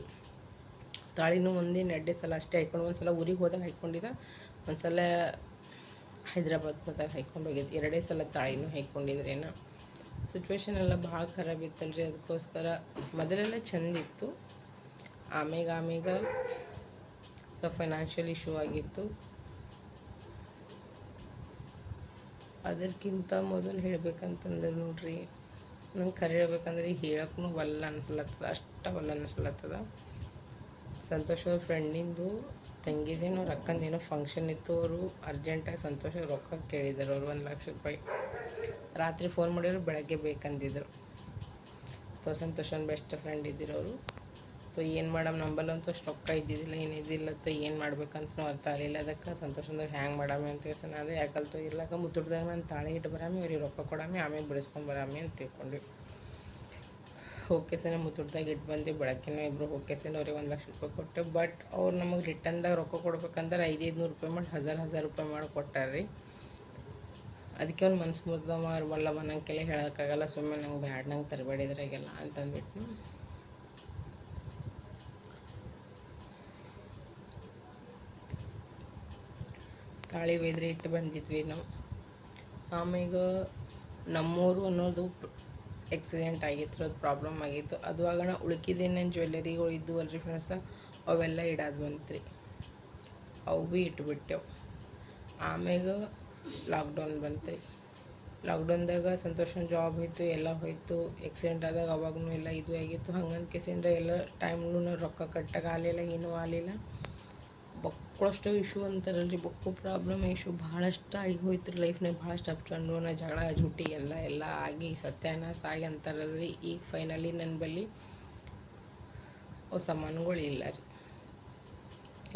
ತಾಳಿನೂ ಒಂದೇ ಎರಡೇ ಸಲ ಅಷ್ಟೇ ಹಾಯ್ಕೊಂಡು ಒಂದು ಸಲ ಊರಿಗೆ ಹೋದಾಗ ಹಾಯ್ಕೊಂಡಿದ್ದ. ಒಂದು ಸಲ ಹೈದ್ರಾಬಾದ್ ಹೋದಾಗ ಹಾಯ್ಕೊಂಡು ಹೋಗಿದ್ದು. ಎರಡೇ ಸಲ ತಾಳಿನೂ ಹೈಕೊಂಡಿದ್ರೇನ ಸಿಚುವೇಶನ್ ಎಲ್ಲ ಭಾಳ ಖರಾಬ್ ಇತ್ತಲ್ರಿ. ಅದಕ್ಕೋಸ್ಕರ ಮೊದಲೆಲ್ಲ ಚಂದ ಇತ್ತು. ಆಮೇಗ ಆಮೇಗ ಸ್ವಲ್ಪ ಫೈನಾನ್ಷಿಯಲ್ ಇಶ್ಯೂ ಆಗಿತ್ತು. ಅದಕ್ಕಿಂತ ಮೊದಲು ಹೇಳ್ಬೇಕಂತಂದ್ರೆ ನೋಡ್ರಿ, ನಂಗೆ ಖರೆ ಹೇಳ್ಬೇಕಂದ್ರೆ ಹೇಳಕ್ಕೂ ಒಲ್ಲ ಅನಿಸ್ಲತ್ತದ, ಅಷ್ಟು ಒಲ್ಲ ಅನ್ಸ್ಲತ್ತದ. ಸಂತೋಷ್ ಅವ್ರ ಫ್ರೆಂಡಿಂದು ತಂಗಿದೇನೋ ರೊಕ್ಕಂದೇನೋ ಫಂಕ್ಷನ್ ಇತ್ತು, ಅವರು ಅರ್ಜೆಂಟಾಗಿ ಸಂತೋಷ ರೊಕ್ಕ ಕೇಳಿದರು, ಅವರು ಒಂದು ಲಕ್ಷ ರೂಪಾಯಿ. ರಾತ್ರಿ ಫೋನ್ ಮಾಡಿದ್ರು, ಬೆಳಗ್ಗೆ ಬೇಕಂದಿದ್ರು. ತೋ ಸಂತೋಷನ್ ಬೆಸ್ಟ್ ಫ್ರೆಂಡ್ ಇದ್ದಿರು ಅವರು ತೋ ಏನು ಮಾಡಮ್, ನಂಬಲ್ಲಂತೂ ಅಷ್ಟು ರೊಕ್ಕ ಇದ್ದಿದ್ದಿಲ್ಲ ಅಂತ ತೋ ಏನು ಮಾಡ್ಬೇಕಂತ ಅರ್ಥ ಆಗಲಿಲ್ಲ. ಅದಕ್ಕೆ ಸಂತೋಷದಾಗ ಹ್ಯಾಂಗೆ ಮಾಡಾಮಿ ಅಂತ ಯೋಚನೆ ಅದೇ ಯಾಕಲ್ತು ಇರ್ಲಾಕ ಮುತ್ತುಡ್ದಾಗ ನಾನು ತಾಳಿ ಇಟ್ಟು ಬರಾಮಿ ಅವ್ರಿಗೆ ರೊಕ್ಕ ಕೊಡಾಮಿ, ಆಮೇಲೆ ಬಿಡಿಸ್ಕೊಂಡು ಬರಾಮಿ ಅಂತ ತಿಳ್ಕೊಂಡ್ವಿ. ಓಕೆ ಸರ್ ಮುತ್ತುಡ್ದಾಗ ಇಟ್ಟು ಬಂದ್ವಿ ಬೆಳಕಿನ ಇಬ್ಬರು ಓಕೆ ಸರ್ ಅವ್ರಿಗೆ ಒಂದು ಲಕ್ಷ ರೂಪಾಯಿ ಕೊಟ್ಟೆ. ಬಟ್ ಅವ್ರು ನಮಗೆ ರಿಟರ್ನ್ದಾಗ ರೊಕ್ಕ ಕೊಡ್ಬೇಕಂದ್ರೆ ಐದೈದು ನೂರು ರೂಪಾಯಿ ಮಾಡಿ, ಹಜಾರ್ ಹಜಾರ್ ರೂಪಾಯಿ ಮಾಡಿ ಕೊಟ್ಟಾರ್ರಿ ಅದಕ್ಕೆ ಅವ್ನು ಮನಸ್ಸು ಮುರಿದವ ವಲ್ಲ ನಂಗೆಲ್ಲ ಹೇಳೋಕ್ಕಾಗಲ್ಲ ಸುಮ್ಮನೆ ನಂಗೆ ಬ್ಯಾಡ್, ನಂಗೆ ತರಬೇಡಿದ್ರಾಗೆಲ್ಲ ಅಂತಂದ್ಬಿಟ್ಟು ತಾಳಿ ವೇದ್ರೆ ಇಟ್ಟು ಬಂದಿದ್ವಿ ನಾವು. ಆಮೇಗ ನಮ್ಮೂರು ಅನ್ನೋದು ಎಕ್ಸಿಡೆಂಟ್ ಆಗಿತ್ತು ಅದು ಪ್ರಾಬ್ಲಮ್ ಆಗಿತ್ತು. ಅದು ಆಗಣ ಉಳ್ಕಿದೇನೇನು ಜ್ಯುವೆಲ್ಲರಿಗಳು ಇದ್ದು ಅಲ್ರಿ ಫ್ರೆಂಡ್ಸ ಅವೆಲ್ಲ ಇಡೋದು ಬಂತ್ರಿ. ಅವು ಭೀ ಇಟ್ಬಿಟ್ಟೆವು. ಆಮ್ಯಾಗ ಲಾಕ್ಡೌನ್ ಬಂತ್ರಿ. ಲಾಕ್ಡೌನ್ದಾಗ ಸಂತೋಷ ಜಾಬ್ ಹೋಯ್ತು ಎಲ್ಲ ಹೋಯ್ತು. ಆಕ್ಸಿಡೆಂಟ್ ಆದಾಗ ಅವಾಗೂ ಎಲ್ಲ ಇದು ಆಗಿತ್ತು. ಹಂಗಂತ ಕೇಸಿಂದ ಎಲ್ಲ ಟೈಮ್ಲೂ ರೊಕ್ಕ ಕಟ್ಟಕ್ಕಾಗಲಿಲ್ಲ ಏನೂ ಆಗಲಿಲ್ಲ. ಬಕ್ಕಳಷ್ಟು ಇಶ್ಯೂ ಅಂತಾರಲ್ರಿ, ಬಕ್ಕು ಪ್ರಾಬ್ಲಮ್ ಇಶ್ಯೂ ಭಾಳಷ್ಟು ಆಗಿ ಹೋಯ್ತು ರೀ ಲೈಫ್ನಾಗ ಭಾಳಷ್ಟು ಅಪ್ ಡೌನ ಜಗಳ, ಜೂಟಿ, ಎಲ್ಲ ಎಲ್ಲ ಆಗಿ ಸತ್ಯಾನಾಶ ಆಗಿ ಅಂತಾರಲ್ರಿ. ಈಗ ಫೈನಲಿ ನನ್ನ ಬಳಿ ಅವು ಸಾಮಾನುಗಳು ಇಲ್ಲ ರೀ.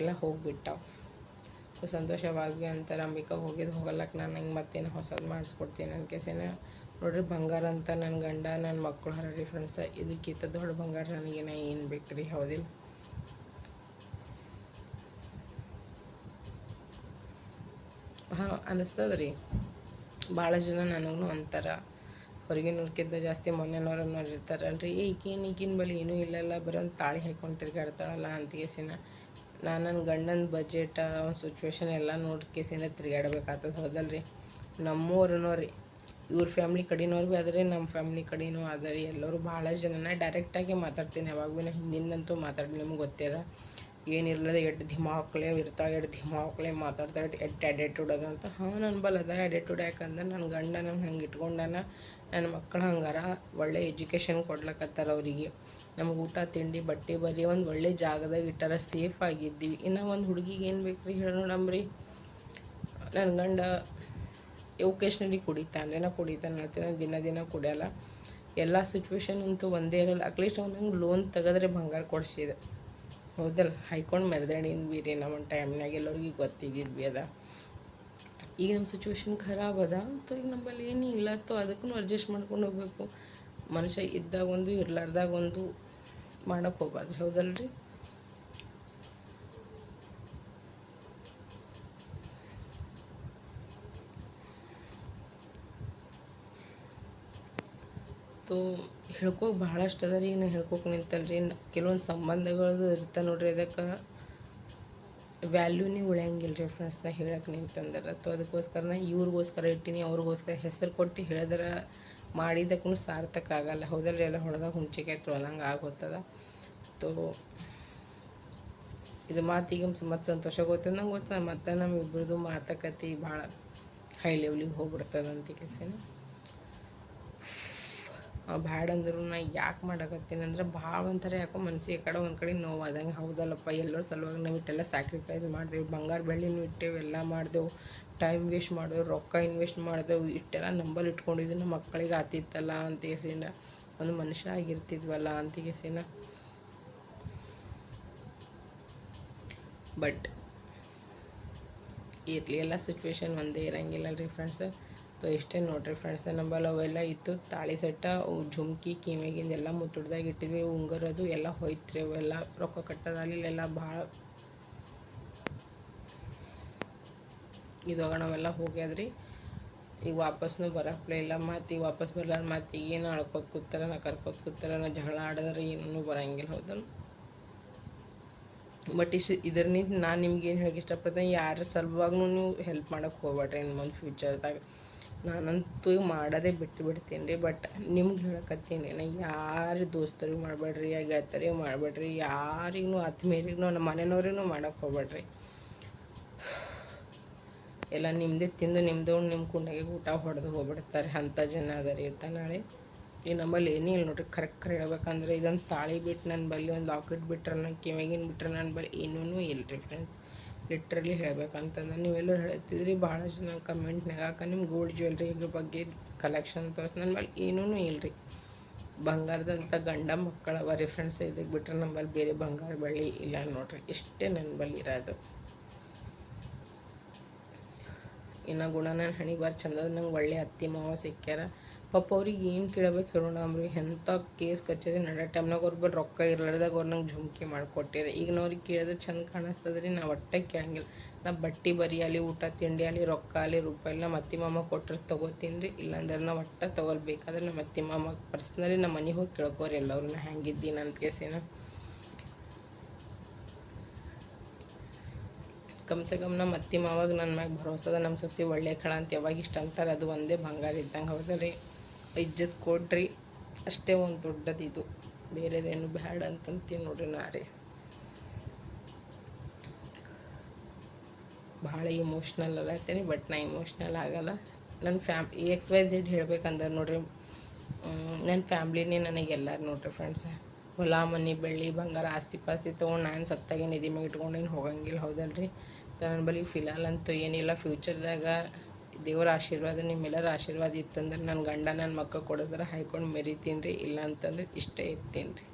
ಎಲ್ಲ ಹೋಗ್ಬಿಟ್ಟಾವ. ಸಂತೋಷವಾಗಿ ಅಂತಾರೆ, ಅಂಬಿಕಾ ಹೋಗಿದ್ದು ಹೋಗಲ್ಲಕ್ಕ ನಾನು ನಂಗೆ ಮತ್ತೇನು ಹೊಸದು ಮಾಡಿಸ್ಕೊಡ್ತೀನಿ ನನ್ನ ಕೇಸೇನ ನೋಡ್ರಿ ಬಂಗಾರ ಅಂತ ನನ್ನ ಗಂಡ ನನ್ನ ಮಕ್ಕಳು ಹರ ಫ್ರೆಂಡ್ಸ ಇದಕ್ಕಿಂತ ದೊಡ್ಡ ಬಂಗಾರ ನನಗೆ ಏನು ಬೇಕು ರೀ ಹೌದಿಲ್ಲ. ಹಾಂ ಅನ್ನಿಸ್ತದ ರೀ ಭಾಳ ಜನ ನನಗೂ ಅಂತಾರ ಹೊರಗಿನವ್ರಕ್ಕಿಂತ ಜಾಸ್ತಿ ಮೊನ್ನೆನೋರು ಇರ್ತಾರಲ್ರಿ ರೀ ಈಕಿನ ಈಗಿನ ಬಳಿ ಏನೂ ಇಲ್ಲಲ್ಲ, ಬರೀ ತಾಳಿ ಹಾಕೊಂಡು ತಿರ್ಗಾಡ್ತಾಳಲ್ಲ ಅಂತ ಕೇಸಿನ. ನಾನು ನನ್ನ ಗಂಡನ ಬಜೆಟ್ ಅವ್ನ ಸಿಚುವೇಶನ್ ಎಲ್ಲ ನೋಡಿ ಕೇಸಿನ ತಿರ್ಗಾಡ್ಬೇಕಾಗ್ತದೆ ಹೌದಲ್ರಿ. ನಮ್ಮೂರನೋ ರೀ ಇವ್ರ ಫ್ಯಾಮ್ಲಿ ಕಡೆನವ್ರು ಭೀ ರೀ ನಮ್ಮ ಫ್ಯಾಮ್ಲಿ ಕಡೆನೂ ಅದ ರೀ ಎಲ್ಲರೂ ಭಾಳ ಜನನ ಡೈರೆಕ್ಟಾಗಿ ಮಾತಾಡ್ತೀನಿ. ಯಾವಾಗ ಭೀ ನಾ ಹಿಂದಿಂದಂತೂ ಮಾತಾಡಿ, ನಿಮ್ಗೆ ಗೊತ್ತೇ ಅದ ಎಡ್ ಧಿಮಾಕ್ಲೆ ಇರ್ತಾವೆ ಎಟ್ಟು ಧಿಮಾಕ್ಲೆ ಮಾತಾಡ್ತಾಳೆ ಎಟ್ ಆ್ಯಟಿಟ್ಯೂಡ್ ಅದ ಅಂತ. ಹಾಂ ನನ್ನ ಬಲ್ ಅದ ಆ್ಯಟಿಟ್ಯೂಡ್ ಯಾಕಂದ್ರೆ ನನ್ನ ಗಂಡ ನನ್ನ ಹಂಗೆ ಇಟ್ಕೊಂಡಾನ. ನನ್ನ ಮಕ್ಕಳು ಹಂಗಾರ ಒಳ್ಳೆ ಎಜುಕೇಷನ್ ಕೊಡ್ಲಕತ್ತಾರ ಅವರಿಗೆ. ನಮ್ಗೆ ಊಟ, ತಿಂಡಿ, ಬಟ್ಟೆ ಬರೀ ಒಂದು ಒಳ್ಳೆ ಜಾಗದಾಗ ಇಟ್ಟಾರ ಸೇಫ್ ಆಗಿದ್ದೀವಿ. ಇನ್ನು ಒಂದು ಹುಡುಗಿಗೆ ಏನು ಬೇಕು ರೀ ಹೇಳಿ ನೋಡಮ್ರಿ. ನನ್ನ ಗಂಡ ಒಕೇಶ್ನಲಿ ಕುಡಿತಾನೆ. ನಾ ಕುಡಿತಾನೆ ಹೇಳ್ತೀನಿ ದಿನ ದಿನ ಕುಡಿಯಲ್ಲ. ಎಲ್ಲ ಸಿಚುವೇಶನ್ ಅಂತೂ ಒಂದೇ ಇರಲ್ಲ. ಅಟ್ಲೀಸ್ಟ್ ಅವ್ನಿಗೆ ಲೋನ್ ತೆಗೆದ್ರೆ ಬಂಗಾರ ಕೊಡ್ಸಿದೆ. ಹೌದಲ್ಲ? ಹಾಯ್ಕೊಂಡು ಮೆರೆದಾಡಿನ ಬಿ ರೀ ನಮ್ಮ ಟೈಮ್ನಾಗ ಎಲ್ಲರಿಗೂ ಗೊತ್ತಿದ್ದಿದ್ವಿ ಅದ. ಈಗ ನಮ್ಮ ಸಿಚುವೇಶನ್ ಖರಾಬ್ ಅದ ತೊ ಈಗ ನಂಬಲ್ಲಿ ಏನೂ ಇಲ್ಲ. ತೊ ಅದಕ್ಕೂ ಅಡ್ಜಸ್ಟ್ ಮಾಡ್ಕೊಂಡು ಹೋಗ್ಬೇಕು. ಮನುಷ್ಯ ಇದ್ದಾಗ ಒಂದು, ಇರ್ಲಾರ್ದಾಗ ಒಂದು ಮಾಡೋಕ್ಕೆ ಹೋಗ್ಬಾರ್ದು. ಹೌದಲ್ರಿ? ತೋ ಹೇಳ್ಕೋಕೆ ಭಾಳಷ್ಟು ಅದ ರೀ ನಾ ನಿಂತಲ್ಲ ರೀ. ಕೆಲವೊಂದು ಸಂಬಂಧಗಳದ್ದು ಇರ್ತ ನೋಡ್ರಿ ಅದಕ್ಕೆ ವ್ಯಾಲ್ಯೂನೇ ಉಳಿಯಂಗಿಲ್ಲ ರೀ ಫ್ರೆಂಡ್ಸ್ ನಾ ಹೇಳಕ್ಕೆ ನಿಂತಂದ್ರೆ. ತೋ ಅದಕ್ಕೋಸ್ಕರ ನಾ ಇವ್ರಿಗೋಸ್ಕರ ಇಟ್ಟಿನಿ, ಅವ್ರಿಗೋಸ್ಕರ ಹೆಸರು ಕೊಟ್ಟು ಹೇಳಿದ್ರೆ ಮಾಡಿದ್ದಕ್ಕೂ ಸಾರ್ಥಕ ಆಗಲ್ಲ. ಹೌದಲ್ರಿ, ಎಲ್ಲ ಹೊಡೆದಾಗ ಹುಣ್ಚಿಕಾಯಿ ತೊಳ್ದಂಗೆ ಆಗೋತದ. ತೋ ಇದು ಮಾತಿಗೆ ಮತ್ತು ಸಂತೋಷ ಗೊತ್ತದ ನಂಗೆ ಗೊತ್ತದ, ಮತ್ತು ನಮ್ಮ ಇಬ್ಬರದು ಮಾತುಕತೆ ಭಾಳ ಹೈ ಲೆವೆಲಿಗೆ ಹೋಗ್ಬಿಡ್ತದಂತ ಕೆಸಿನ ಬ್ಯಾಡ ಅಂದ್ರು ನಾ ಯಾಕೆ ಮಾಡಕತ್ತೀನಿ ಅಂದ್ರೆ ಭಾಳ ಒಂಥರ ಯಾಕೋ ಮನ್ಸಿಗೆ ಕಡೆ ಒಂದು ಕಡೆ ನೋವಾದಂಗೆ, ಹೌದಲ್ಲಪ್ಪ, ಎಲ್ಲರ ಸಲುವಾಗಿ ನಾವು ಇಟ್ಟೆಲ್ಲ ಸ್ಯಾಕ್ರಿಫೈಸ್ ಮಾಡಿದೆವು, ಬಂಗಾರ ಬೆಳ್ಳಿನೂ ಇಟ್ಟೆವು, ಎಲ್ಲ ಮಾಡಿದೆವು ಟೈಮ್ ವೇಸ್ಟ್ ಮಾಡಿದೆವು, ರೊಕ್ಕ ಇನ್ವೆಸ್ಟ್ ಮಾಡಿದೆವು, ಇಷ್ಟೆಲ್ಲ ನಂಬಲ್ಲಿ ಇಟ್ಕೊಂಡಿದ್ದು ನಮ್ಮ ಮಕ್ಕಳಿಗೆ ಆತಿತ್ತಲ್ಲ ಅಂತ ಕೇಸಿನ ಒಂದು ಮನುಷ್ಯ ಆಗಿರ್ತಿದ್ವಲ್ಲ ಅಂತ ಕೇಸಿನ ಬಟ್ ಇರಲಿ, ಎಲ್ಲ ಸಿಚುವೇಶನ್ ಒಂದೇ ಇರಂಗಿಲ್ಲ ರೀ ಫ್ರೆಂಡ್ಸ್ ಸೊ ಇಷ್ಟೇ ನೋಡ್ರಿ ಫ್ರೆಂಡ್ಸ್ ನಂಬಲ್ಲಿ ಅವೆಲ್ಲ ಇತ್ತು. ತಾಳಿ ಸೆಟ್ಟ, ಅವು ಜುಮ್ಕಿ ಕಿವಿಗಿಂದ ಎಲ್ಲ ಮುತ್ತುಡ್ದಾಗ ಇಟ್ಟಿದ್ವಿ. ಉಂಗರದು ಎಲ್ಲ ಹೋಯ್ತ್ರಿ ಅವೆಲ್ಲ ರೊಕ್ಕ ಕಟ್ಟೋದಾಗಲಿಲ್ಲ ಭಾಳ ಇದಾಗ ನಾವೆಲ್ಲ ಹೋಗ್ಯಾದ್ರಿ. ಈಗ ವಾಪಸ್ನು ಬರಪ್ಲೇ ಇಲ್ಲ. ಮತ್ತು ಈಗ ವಾಪಸ್ ಬರ್ಲಾರ ಮತ್ತು ಏನು ಅಳ್ಕೋತ ಕೂತಾರ, ನಾ ಕರ್ಕೋತ ಕೂತಾರ, ನಾ ಜಗಳ ಆಡಿದ್ರೆ ಏನೂ ಬರಂಗಿಲ್ಲ, ಹೌದಲ್ಲ? ಬಟ್ ಇಷ್ಟು ಇದರಿಂದ ನಾನು ನಿಮ್ಗೆ ಏನು ಹೇಳಕ್ಕೆ ಇಷ್ಟಪಡ್ತೀನಿ, ಯಾರ ಸಲುವಾಗೂ ನೀವು ಹೆಲ್ಪ್ ಮಾಡೋಕ್ಕೆ ಹೋಗ್ಬೇಡ್ರಿ ಇನ್ನೊಂದು ಫ್ಯೂಚರ್ದಾಗ ನಾನಂತೂ ಮಾಡೋದೇ ಬಿಟ್ಟು ಬಿಡ್ತೀನಿ ರೀ ಬಟ್ ನಿಮ್ಗೆ ಹೇಳಕತ್ತೀನಿ, ನಾ ಯಾರು ದೋಸ್ತರಿಗೆ ಮಾಡಬೇಡ್ರಿ ಯಾ ಗೆಳತರಿಗೆ ಮಾಡಬೇಡ್ರಿ, ಯಾರಿಗೂ ಆತ್ಮೀಯರಿಗೂ, ನಮ್ಮ ಮನೆಯವ್ರಿಗೂ ಮಾಡೋಕ್ಕೆ ಹೋಗ್ಬೇಡ್ರಿ. ಎಲ್ಲ ನಿಮ್ಮದೇ ತಿಂದು ನಿಮ್ಮದು ನಿಮ್ಮ ಕುಂಡಗೆ ಊಟ ಹೊಡೆದು ಹೋಗ್ಬಿಡ್ತಾರೆ ಅಂಥ ಜನ ಅದ ರೀ, ಅಂತ ನಾಳೆ. ಈ ನಮ್ಮಲ್ಲಿ ಏನಿಲ್ಲ ನೋಡ್ರಿ ಕರೆಕ್ಟ್ ಹೇಳ್ಬೇಕಂದ್ರೆ ಇದೊಂದು ತಾಳಿ ಬಿಟ್ಟು ನನ್ನ ಬಳಿ ಒಂದು ಲಾಕೆಟ್ ಬಿಟ್ರೆ ನನ್ನ ಕಿವಿಗಿನ ಬಿಟ್ರೆ ನನ್ನ ಬಳಿ ಏನೂ ಇಲ್ಲ ರೀ ಫ್ರೆಂಡ್ಸ್ ಲಿಟ್ರಲಿ ಹೇಳ್ಬೇಕಂತಂದ್ರೆ ನೀವೆಲ್ಲರೂ ಹೇಳ್ತಿದ್ರಿ ಭಾಳ ಜನ ಕಮೆಂಟ್ನಾಗ ಯಾಕೆ ನಿಮ್ಮ ಗೋಲ್ಡ್ ಜ್ಯುವೆಲ್ರಿ ಬಗ್ಗೆ ಕಲೆಕ್ಷನ್ ತೋರಿಸಿ. ನನ್ನ ಬಳಿ ಏನೂ ಇಲ್ಲ ರೀ ಬಂಗಾರದಂಥ ಗಂಡ ಮಕ್ಕಳ ರೀ ಫ್ರೆಂಡ್ಸ್ ಇದಕ್ಕೆ ಬಿಟ್ರೆ ನಮ್ಮಲ್ಲಿ ಬೇರೆ ಬಂಗಾರ ಬಳ್ಳಿ ಇಲ್ಲ ನೋಡ್ರಿ. ಇಷ್ಟೇ ನನ್ನ ಬಳಿ ಇರೋದು. ಇನ್ನು ಗುಣ ನನ್ನ ಹಣಿ ಬಾರ್ ಚಂದದ, ನಂಗೆ ಒಳ್ಳೆ ಅತ್ತಿ ಮಾವ ಸಿಕ್ಕ್ಯಾರ. ಪಾಪ ಅವ್ರಿಗೆ ಏನು ಕೇಳಬೇಕು ಹೇಳೋಣ ಅಂದ್ರೆ ಎಂಥ ಕೇಸ್ ಕಚೇರಿ ನಡೆಯೋ ಟೈಮ್ನಾಗ ಅವ್ರ ಬಳಿ ರೊಕ್ಕ ಇರ್ಲಾರ್ದಾಗ ಅವ್ರು ನಂಗೆ ಝುಮ್ಕಿ ಮಾಡಿಕೊಟ್ಟಿರಿ ಈಗ ಅವ್ರಿಗೆ ಕೇಳಿದ್ರೆ ಚಂದ ಕಾಣಿಸ್ತದ್ರಿ, ನಾವು ಒಟ್ಟೆ ಕೇಳಂಗಿಲ್ಲ. ನಾ ಬಟ್ಟೆ ಬರಿ ಅಲ್ಲಿ ಊಟ ತಿಂಡಿ ಅಲ್ಲಿ ರೊಕ್ಕ ಅಲ್ಲಿ ರೂಪಾಯಿ ನಮ್ಮ ಅತ್ತಿ ಮಾಮ ಕೊಟ್ಟರೆ ತೊಗೋತೀನಿ ರೀ ಇಲ್ಲಾಂದ್ರೆ ನಾ ಒಟ್ಟೆ ತೊಗೊಳ್ಬೇಕಾದ್ರೆ ನಮ್ಮ ಅತ್ತಿ ಮಾಮ ಪರ್ಸ್ನಲಿ ನಮ್ಮ ಮನೆಗೆ ಹೋಗಿ ಕೇಳ್ಕೋರಿ ಎಲ್ಲರೂ ನಾ ಹೆಂಗಿದ್ದೀನಿ ಅಂತ ಕೇಸಿನ. ಕಮ್ಸೆ ಕಮ್ ನಮ್ಮ ಅತ್ತಿ ಮಾವಾಗ ನನ್ನ ಮ್ಯಾಗ ಭರೋಸದ ನಮ್ಮ ಸೊಸಿ ಒಳ್ಳೆ ಕಳ ಅಂತ ಯಾವಾಗ ಇಷ್ಟ ಅಂತಾರೆ, ಅದು ಒಂದೇ ಬಂಗಾರ ಇದ್ದಂಗೆ ಹೌದರಿ. ಇಜ್ಜತ್ ಕೊಡ್ರಿ. ಅಷ್ಟೇ ಒಂದು ದೊಡ್ಡದು ಇದು ಬೇರೆದೇನು ಬ್ಯಾಡ ಅಂತಂತೀನಿ ನೋಡ್ರಿ ನಾ ರೀ ಭಾಳ ಇಮೋಷ್ನಲ್ ಅಲ್ಲತ್ತೀನಿ ಬಟ್ ನಾ ಇಮೋಷ್ನಲ್ ಆಗಲ್ಲ. ನನ್ನ ಫ್ಯಾಮ್ ಎಕ್ಸ್ ವೈ ಝೆಡ್ ಹೇಳ್ಬೇಕಂದ್ರೆ ನೋಡ್ರಿ ನನ್ನ ಫ್ಯಾಮ್ಲಿನೇ ನನಗೆ ಎಲ್ಲರೂ ನೋಡ್ರಿ ಫ್ರೆಂಡ್ಸ್ ಹೊಲ, ಮನೆ, ಬೆಳ್ಳಿ, ಬಂಗಾರ, ಆಸ್ತಿ ಪಾಸ್ತಿ ತೊಗೊಂಡು ನಾನು ಸತ್ತಾಗೇನು ನಿಧಿ ಮ್ಯಾಗ ಇಟ್ಕೊಂಡೇನು ಹೋಗಂಗಿಲ್ಲ, ಹೌದಲ್ರಿ? ನನ್ನ ಬಳಿ ಫಿಲಾಲ್ ಅಂತೂ ಏನಿಲ್ಲ ಫ್ಯೂಚರ್ದಾಗ ದೇವರ ಆಶೀರ್ವಾದ, ನಿಮ್ಮೆಲ್ಲರ ಆಶೀರ್ವಾದ ಇತ್ತಂದ್ರೆ ನನ್ನ ಗಂಡ ನನ್ನ ಮಕ್ಕಳು ಕೊಡಿದ್ರೆ ಹಾಯ್ಕೊಂಡು ಮೆರಿತೀನಿ ರೀ, ಇಲ್ಲ ಅಂತಂದ್ರೆ ಇಷ್ಟೇ ಇರ್ತೀನಿ ರೀ.